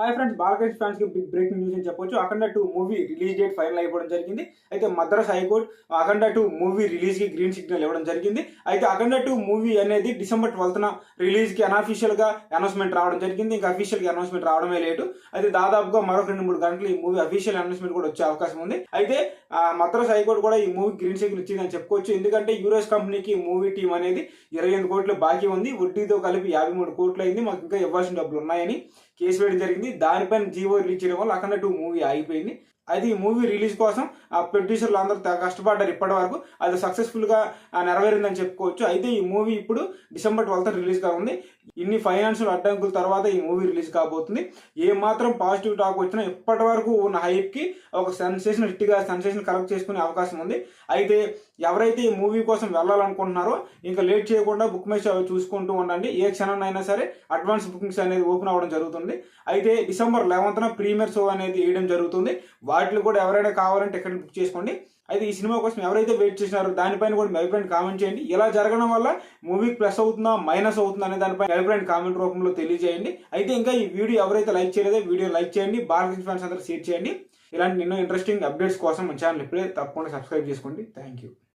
Hi friends Balakrishna ఫ్యాన్స్కి big breaking news అని చెప్పొచ్చు. Akhanda two movie release date final అయిపోవడం జరిగింది. అయితే Madras high court Akhanda two movie రిలీజ్కి గ్రీన్ సిగ్నల్ ఇవ్వడం జరిగింది. అయితే అఖండ టూ మూవీ అనేది డిసెంబర్ ట్వెల్త్న రిలీజ్కి అన్అఫీషియల్గా అనౌన్స్మెంట్ రావడం జరిగింది. ఇంకా అఫీషియల్గా అనౌన్స్మెంట్ రావడమే లేటు అయితే దాదాపుగా మరొక రెండు మూడు గంటలు ఈ మూవీ అఫీషియల్ అనౌన్స్మెంట్ కూడా వచ్చే అవకాశం ఉంది. అయితే మద్రాస్ హైకోర్టు కూడా ఈ మూవీ గ్రీన్ సిగ్నల్ ఇచ్చిందని చెప్పుకోవచ్చు. ఎందుకంటే యూరోస్ కంపెనీకి మూవీ టీం అనేది ఇరవై ఎనిమిది కోట్లు బాకీ ఉంది. వడ్డీతో కలిపి యాభై మూడు కోట్లు అయింది. మాకు ఇంకా ఇవ్వాల్సిన డబ్బులు ఉన్నాయని కేసు వేయడం జరిగింది. దానిపైన జీవో రిలీజ్ చేయడం వల్ల అఖండ టూ మూవీ ఆగిపోయింది. అయితే ఈ మూవీ రిలీజ్ కోసం ఆ ప్రొడ్యూసర్లు అందరూ కష్టపడ్డారు ఇప్పటి వరకు అది సక్సెస్ఫుల్గా నెరవేరిందని చెప్పుకోవచ్చు. అయితే ఈ మూవీ ఇప్పుడు డిసెంబర్ ట్వెల్త్ రిలీజ్గా ఉంది ఇన్ని ఫైనాన్షియల్ అడ్డంకుల తర్వాత ఈ మూవీ రిలీజ్ కాబోతుంది. ఏ మాత్రం పాజిటివ్ టాక్ వచ్చినా ఇప్పటి వరకు ఉన్న హైప్కి ఒక సెన్సేషన్ హిట్గా సెన్సేషన్ కలెక్ట్ చేసుకునే అవకాశం ఉంది. అయితే ఎవరైతే ఈ మూవీ కోసం వెళ్ళాలనుకుంటున్నారో ఇంకా లేట్ చేయకుండా బుక్ మై షో చూసుకుంటూ ఉండండి. ఏ క్షణం అయినా సరే అడ్వాన్స్ బుకింగ్స్ అనేది ఓపెన్ అవ్వడం జరుగుతుంది. అయితే డిసెంబర్ లెవెన్త్న ప్రీమియర్ షో అనేది వేయడం జరుగుతుంది. వాటిలో కూడా ఎవరైనా కావాలంటే టికెట్ బుక్ చేసుకోండి. అయితే ఈ సినిమా కోసం ఎవరైతే వెయిట్ చేసినారో దానిపైన కూడా మీ అభిప్రాయం కామెంట్ చేయండి. ఇలా జరగడం వల్ల మూవీకి ప్లస్ అవుతుందా మైనస్ అవుతుందా అనే దానిపై అభిప్రాయం కామెంట్ రూపంలో తెలియజేయండి. అయితే ఇంకా ఈ వీడియో ఎవరైతే లైక్ చేయలేదో వీడియో లైక్ చేయండి. బాలకృష్ణ ఫ్యాన్స్ అందరూ షేర్ చేయండి. ఇలాంటి ఎన్నో ఇంట్రెస్టింగ్ అప్డేట్స్ కోసం మన ఛానల్ ఇప్పుడే తప్పకుండా సబ్స్క్రైబ్ చేసుకోండి. Thank you